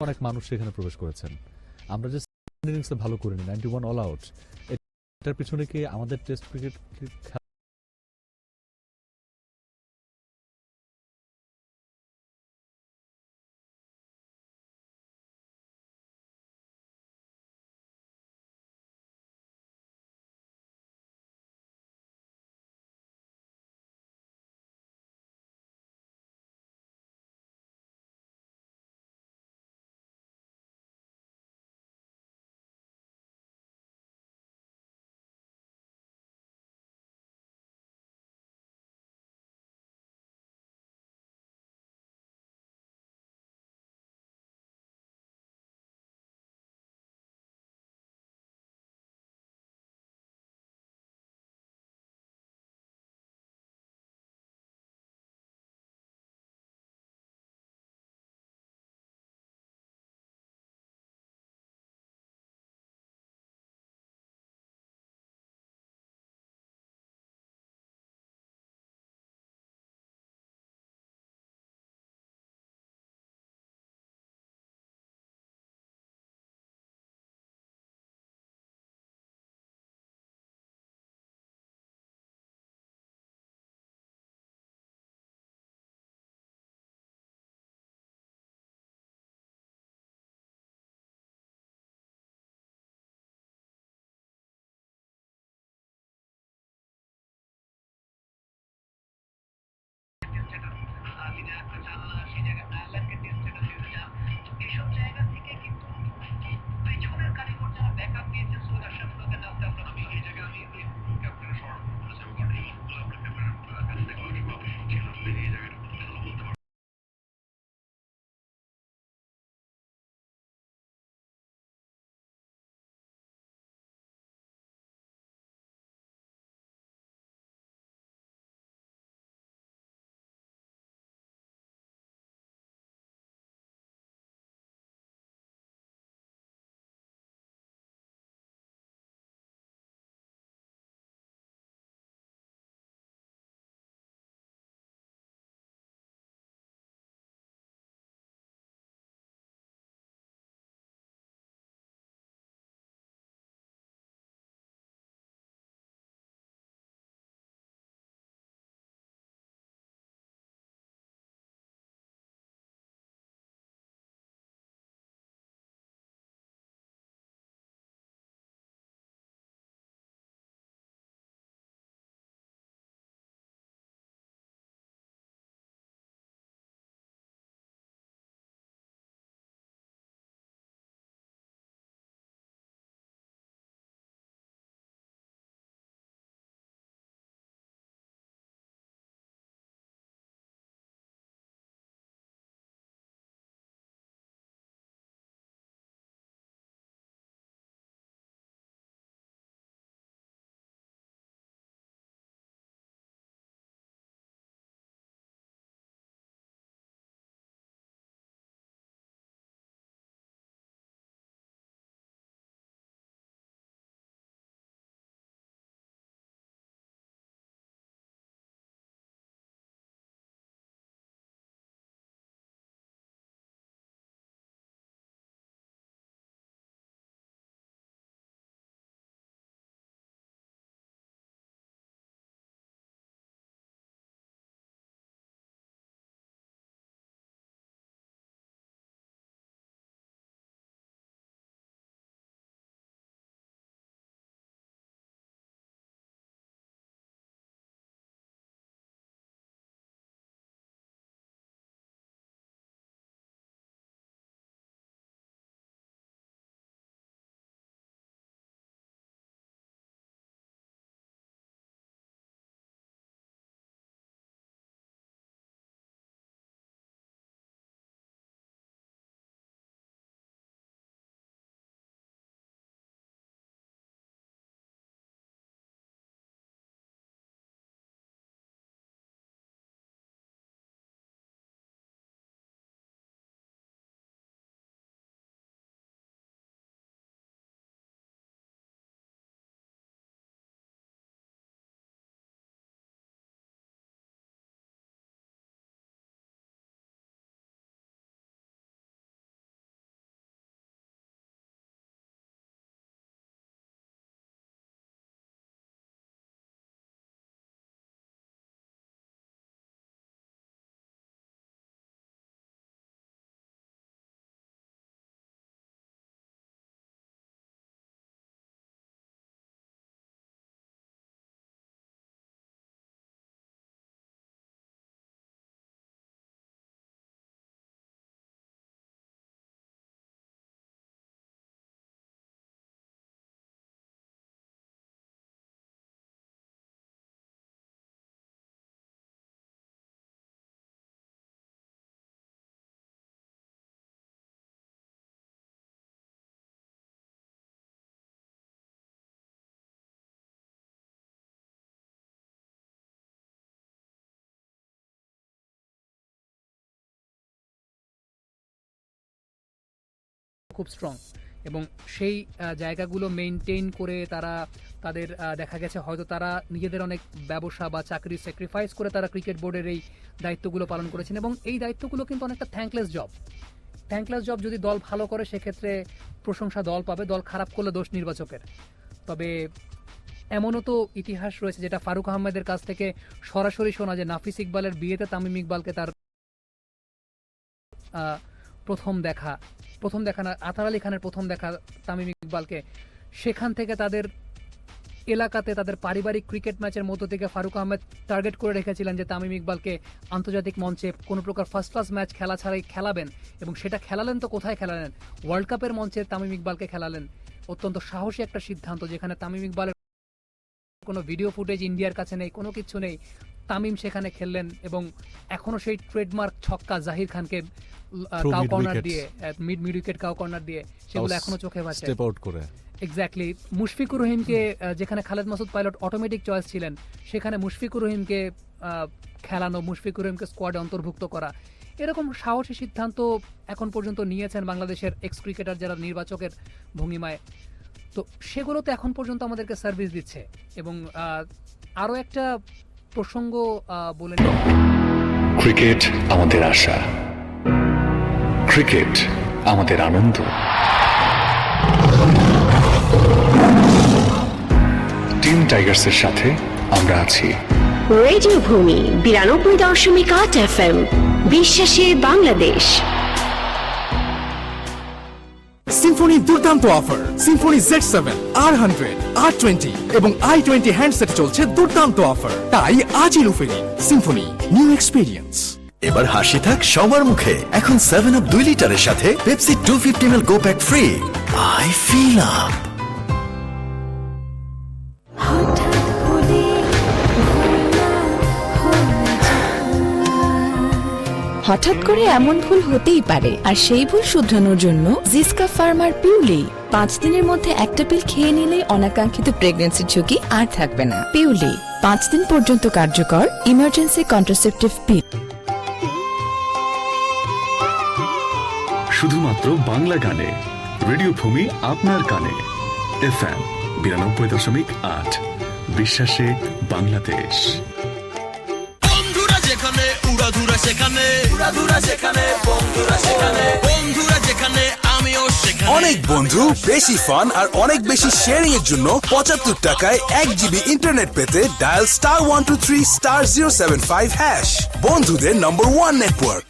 অনেক মানুষ সেখানে প্রবেশ করেছেন। আমরা যে ইনিংসটা ভালো করিনি নাইনটি ওয়ান অল আউট এটার পিছনে কি আমাদের টেস্ট ক্রিকেট খুব স্ট্রং এবং সেই জায়গাগুলো মেনটেন করে তারা, তাদের দেখা গেছে হয়তো তারা নিজেদের অনেক ব্যবসা বা চাকরি স্যাক্রিফাইস করে তারা ক্রিকেট বোর্ডের এই দায়িত্বগুলো পালন করেছেন এবং এই দায়িত্বগুলো কিন্তু অনেকটা থ্যাঙ্কলেস জব থ্যাঙ্কলেস জব যদি দল ভালো করে, সেক্ষেত্রে প্রশংসা দল পাবে, দল খারাপ করলে দোষ নির্বাচকের। তবে এমনও তো ইতিহাস রয়েছে যেটা ফারুক আহমেদের কাছ থেকে সরাসরি শোনা যে নাফিস ইকবালের বিয়েতে তামিম ইকবালকে তার প্রথম দেখা প্রথম দেখা না, আতার আলী খানের প্রথম দেখা তামিম ইকবালকে। সেখান থেকে তাদের এলাকাতে তাদের পারিবারিক ক্রিকেট ম্যাচের মধ্য থেকে ফারুক আহমেদ টার্গেট করে রেখেছিলেন যে তামিম ইকবালকে আন্তর্জাতিক মঞ্চে কোনো প্রকার ফার্স্ট ক্লাস ম্যাচ খেলা ছাড়াই খেলাবেন। এবং সেটা খেলালেন তো কোথায় খেলালেন? ওয়ার্ল্ড কাপের মঞ্চে তামিম ইকবালকে খেলালেন। অত্যন্ত সাহসী একটা সিদ্ধান্ত যেখানে তামিম ইকবালের কোনো ভিডিও ফুটেজ ইন্ডিয়ার কাছে নেই, কোনো কিছু নেই। তামিম সেখানে খেললেন এবং এখনও সেই ট্রেডমার্ক ছক্কা জাহির খানকে কাউ কর্নার দিয়ে mid mid wicket cow corner দিয়ে সেগুলো এখনও চোখে ভাসে স্টেপ আউট করে। এক্স্যাক্টলি মুশফিকুর রহিমকে যেখানে Khaled Masud pilot automatic choice ছিলেন সেখানে মুশফিকুর রহিমকে খেলানো মুশফিকুর রহিমকে স্কোয়াডে অন্তর্ভুক্ত করা। এরকম সাহসী সিদ্ধান্ত এখন পর্যন্ত নিয়েছেন বাংলাদেশের এক্স ক্রিকেটার যারা নির্বাচকের ভঙ্গিমায়। তো সেগুলো তো এখন পর্যন্ত আমাদেরকে সার্ভিস দিচ্ছে এবং আরও একটা প্রসঙ্গ আহ, বলে ক্রিকেট আমাদের আশা। ক্রিকেট আমাদের আনন্দ। টিম টাইগার্সের সাথে আমরা আছি। রেডিও ভূমি বিরানব্বই দশমিক আট এফ এম বিশ্বাসে বাংলাদেশ। সিম্ফনি দুর্দান্ত offer Symphony Z seven R hundred R twenty এবং আই টোয়েন্টি হ্যান্ডসেট চলছে দুর্দান্ত অফার তাই আজই নিন সিম্ফনি নিউ এক্সপিরিয়েন্স এবার হাসি থাক সবার মুখে। এখন সেভেন আপ দুই লিটারের সাথে Pepsi two fifty L go pack free I fill up হঠাৎ করে এমন ভুল হতেই পারে। আর সেই ভুল শুধরানোর জন্য জিসকা ফার্মার পিউলি পাঁচ দিনের মধ্যে একটা পিল খেয়ে নিলে অনাকাঙ্ক্ষিত প্রেগনেন্সির ঝুঁকি আর থাকবে না। পিউলি পাঁচ দিন পর্যন্ত কার্যকর ইমার্জেন্সি কন্ট্রাসেপটিভ পিল শুধুমাত্র বাংলা গানে। রেডিও ভূমি আপনার কানে। এফ এম বিরানব্বই দশমিক আট। বিশ্বাসে বাংলাদেশ। যেখানে উড়াধুরা সেখানে। উড়াধুরা সেখানে বন্ধুরা সেখানে। বন্ধুরা যেখানে আমিও সেখানে। অনেক বন্ধু বেশি ফান আর অনেক বেশি শেয়ারিং এর জন্য পঁচাত্তর টাকায় এক জিবি ইন্টারনেট পেতে dial star one two three star zero seven five hash বন্ধুদের নম্বর ওয়ান নেটওয়ার্ক